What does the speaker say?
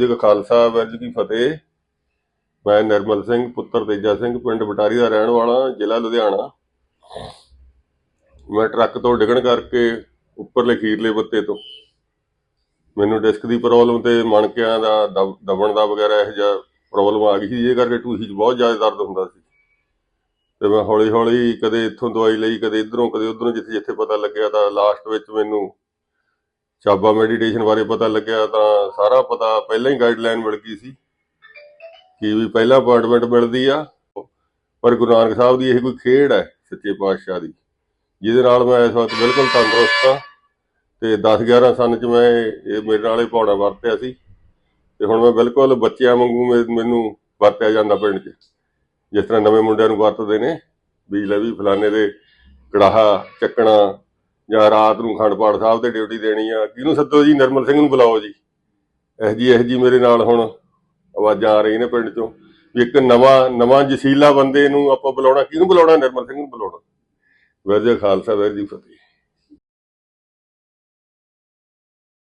ਜੀ ਕਾ ਖਾਲਸਾ ਵਾਹਿਗੁਰੂ ਜੀ ਕੀ ਫਤਿਹ। ਮੈਂ ਨਿਰਮਲ ਸਿੰਘ, ਪੁੱਤਰ ਤੇਜਾ ਸਿੰਘ, ਪਿੰਡ ਬਟਾਰੀ ਦਾ ਰਹਿਣ ਵਾਲਾ, ਜ਼ਿਲ੍ਹਾ ਲੁਧਿਆਣਾ। ਮੈਂ ਟਰੱਕ ਤੋਂ ਡਿੱਗਣ ਕਰਕੇ ਉੱਪਰਲੇ ਖੀਰਲੇ ਬੱਤੇ ਤੋਂ। ਮੈਨੂੰ ਡਿਸਕ ਦੀ ਪ੍ਰੋਬਲਮ ਤੇ ਮਣਕਿਆਂ ਦਾ ਦਬਣ ਦਾ ਵਗੈਰਾ ਇਹ ਜਿਹਾ ਪ੍ਰੋਬਲਮ ਆ ਗਈ ਸੀ, ਇਹ ਕਰਕੇ ਟੂਹੀ 'ਚ ਬਹੁਤ ਜ਼ਿਆਦਾ ਦਰਦ ਹੁੰਦਾ ਸੀ। ਤੇ ਮੈਂ ਹੌਲੀ ਹੌਲੀ ਕਦੇ ਇੱਥੋਂ ਦਵਾਈ ਲਈ, ਕਦੇ ਇਧਰੋਂ, ਕਦੇ ਉਧਰੋਂ ਜਿੱਥੇ ਜਿੱਥੇ ਪਤਾ ਲੱਗਿਆ ਤਾਂ ਲਾਸਟ ਵਿੱਚ ਮੈਨੂੰ ਚਾਬਾ ਮੈਡੀਟੇਸ਼ਨ ਬਾਰੇ ਪਤਾ ਲੱਗਿਆ ਤਾਂ ਸਾਰਾ ਪਤਾ ਪਹਿਲਾਂ ਹੀ ਗਾਈਡਲਾਈਨ ਮਿਲ ਗਈ ਸੀ ਕਿ ਵੀ ਪਹਿਲਾਂ ਅਪਾਇੰਟਮੈਂਟ ਮਿਲਦੀ ਆ। ਪਰ ਗੁਰੂ ਨਾਨਕ ਸਾਹਿਬ ਦੀ ਇਹ ਕੋਈ ਖੇਡ ਹੈ ਸੱਚੇ ਪਾਤਸ਼ਾਹ ਦੀ, ਜਿਹਦੇ ਨਾਲ ਮੈਂ ਇਸ ਵਕਤ ਬਿਲਕੁਲ ਤੰਦਰੁਸਤ ਹਾਂ ਤੇ 10 11 ਸਾਲ ਚ ਮੈਂ ਇਹ ਮੇਰੇ ਨਾਲ ਇਹ ਪੌੜਾ ਵਰਤਿਆ ਸੀ ਤੇ ਹੁਣ ਮੈਂ ਬਿਲਕੁਲ ਬੱਚਿਆਂ ਵਾਂਗੂ ਮੈ- ਮੈਨੂੰ ਵਰਤਿਆ ਜਾਂਦਾ ਪਿੰਡ 'ਚ। ਜਿਸ ਤਰ੍ਹਾਂ ਨਵੇਂ ਮੁੰਡਿਆਂ ਨੂੰ ਵਰਤਦੇ ਨੇ, ਵੀ ਲੈ ਵੀ ਫਲਾਣੇ ਦੇ ਕੜਾਹਾ ਚੱਕਣਾ ਜਾਂ ਰਾਤ ਨੂੰ ਖੰਡ ਪਾਠ ਸਾਹਿਬ ਤੇ ਡਿਊਟੀ ਦੇਣੀ ਆ, ਕਿਹਨੂੰ ਸੱਦੋ ਜੀ? ਨਿਰਮਲ ਸਿੰਘ ਨੂੰ ਬੁਲਾਓ ਜੀ। ਇਹ ਜੀ ਇਹ ਜੀ ਮੇਰੇ ਨਾਲ ਹੁਣ ਆਵਾਜ਼ਾਂ ਆ ਰਹੀਆਂ ਨੇ ਪਿੰਡ ਚੋਂ। ਵੀ ਇੱਕ ਨਵਾਂ ਨਵਾਂ ਜਸੀਲਾ ਬੰਦੇ ਨੂੰ ਆਪਾਂ ਬੁਲਾਉਣਾ, ਕਿਹਨੂੰ ਬੁਲਾਉਣਾ? ਨਿਰਮਲ ਸਿੰਘ ਨੂੰ ਬੁਲਾਉਣਾ। ਵੈਰ ਖਾਲਸਾ ਵੈਰ ਜੀ ਫਤਿਹ।